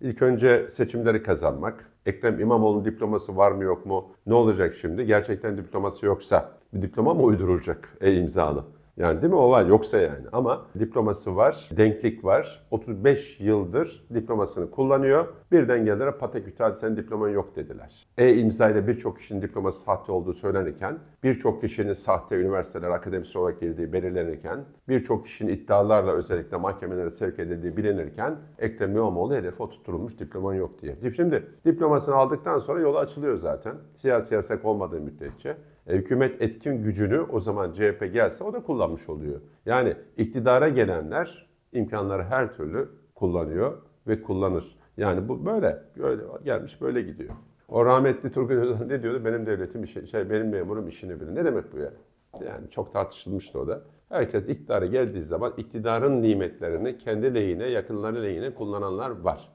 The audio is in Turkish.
İlk önce seçimleri kazanmak. Ekrem İmamoğlu'nun diploması var mı yok mu? Ne olacak şimdi? Gerçekten diploması yoksa bir diploma mı uydurulacak e-imzalı? Yani değil mi o var yoksa yani ama diploması var, denklik var. 35 yıldır diplomasını kullanıyor. Birden geldiler pataküte senin diploman yok dediler. E-imza ile birçok kişinin diploması sahte olduğu söylenirken, birçok kişinin sahte üniversiteler akademisyen olarak girdiği belirlenirken, birçok kişinin iddialarla özellikle mahkemelere sevk edildiği bilinirken Ekrem İmamoğlu hedefe oturtulmuş diploman yok diye. Şimdi diplomasını aldıktan sonra yolu açılıyor zaten. Siyasi yasak olmadığı müddetçe. E, hükümet etkin gücünü o zaman CHP gelse o da kullanmış oluyor. Yani iktidara gelenler imkanları her türlü kullanıyor ve kullanır. Yani bu böyle, böyle gelmiş böyle gidiyor. O rahmetli Turgut Özal ne diyordu? Benim devletim işi, şey benim memurum işini bilir. Ne demek bu ya? Yani çok tartışılmıştı o da. Herkes iktidara geldiği zaman iktidarın nimetlerini kendi lehine, yakınları lehine kullananlar var.